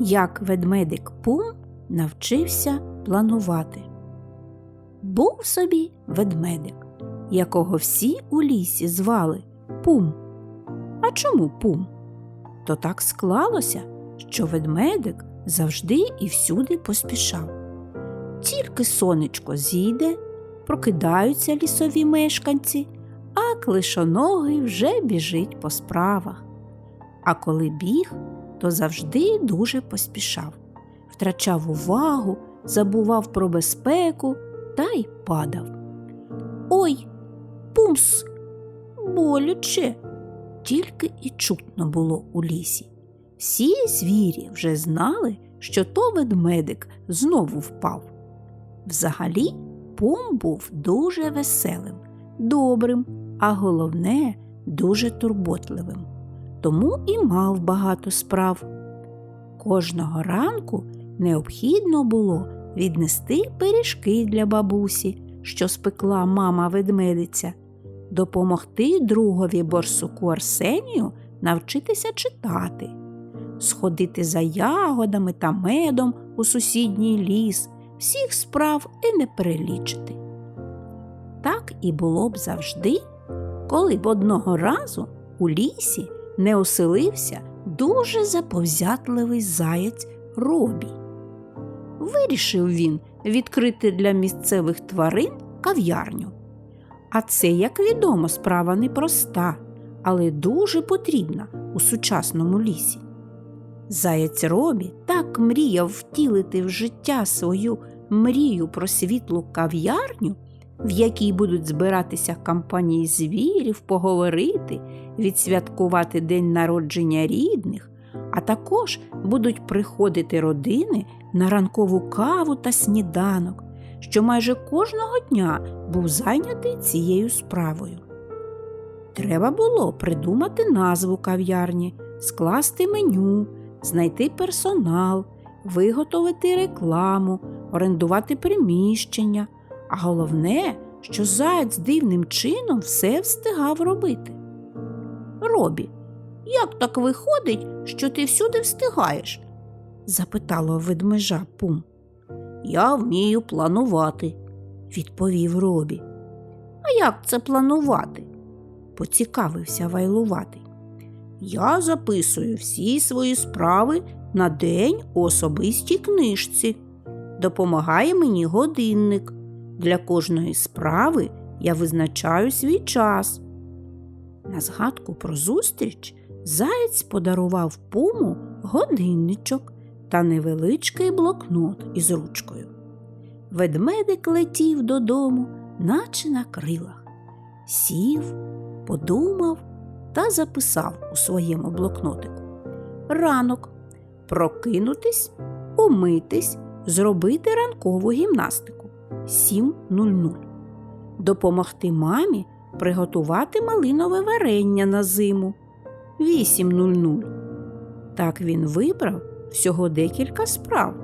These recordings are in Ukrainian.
як ведмедик Пум навчився планувати. Був собі ведмедик, якого всі у лісі звали Пум. А чому Пум? То так склалося, що ведмедик завжди і всюди поспішав. Тільки сонечко зійде, прокидаються лісові мешканці, а клишоногий вже біжить по справах. А коли біг, то завжди дуже поспішав, втрачав увагу, забував про безпеку та й падав. Ой, пумс, боляче, тільки і чутно було у лісі. Всі звірі вже знали, що то ведмедик знову впав. Взагалі, Пум був дуже веселим, добрим, а головне, дуже турботливим. Тому і мав багато справ. Кожного ранку необхідно було віднести пиріжки для бабусі, що спекла мама ведмедиця, допомогти другові борсуку Арсенію навчитися читати, сходити за ягодами та медом у сусідній ліс, всіх справ і не перелічити. Так і було б завжди, коли б одного разу у лісі не оселився дуже заповзятливий заєць Робі. Вирішив він відкрити для місцевих тварин кав'ярню. А це, як відомо, справа непроста, але дуже потрібна у сучасному лісі. Заєць Робі так мріяв втілити в життя свою мрію про світлу кав'ярню, в якій будуть збиратися компанії звірів, поговорити, відсвяткувати день народження рідних, а також будуть приходити родини на ранкову каву та сніданок, що майже кожного дня був зайнятий цією справою. Треба було придумати назву кав'ярні, скласти меню, знайти персонал, виготовити рекламу, орендувати приміщення, а головне, що заяць дивним чином все встигав робити. Робі, як так виходить, що ти всюди встигаєш? запитала ведмежа Пум. Я вмію планувати, відповів Робі. А як це планувати? поцікавився Вайлуватий. Я записую всі свої справи на день у особистій книжці. Допомагає мені годинник. Для кожної справи я визначаю свій час. На згадку про зустріч заєць подарував пуму годинничок та невеличкий блокнот із ручкою. Ведмедик летів додому, наче на крилах, сів, подумав та записав у своєму блокнотику. Ранок прокинутись, умитись, зробити ранкову гімнастику 7.00. Допомогти мамі приготувати малинове варення на зиму 8.00. Так він вибрав всього декілька справ,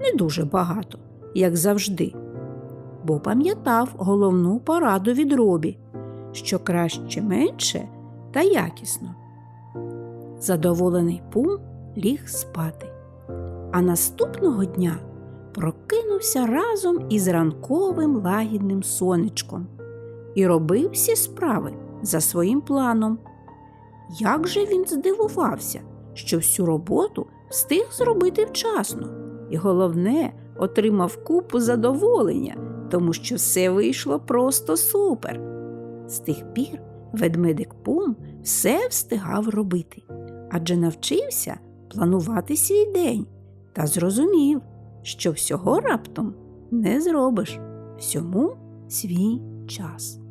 не дуже багато, як завжди, бо пам'ятав головну пораду від робі, що краще менше та якісно. Задоволений пум ліг спати, а наступного дня прокинувся разом із ранковим лагідним сонечком і робив всі справи за своїм планом. Як же він здивувався, що всю роботу встиг зробити вчасно, і головне, отримав купу задоволення, тому що все вийшло просто супер. З тих пір ведмедик Пум все встигав робити, адже навчився планувати свій день та зрозумів, що всього раптом не зробиш всьому свій час.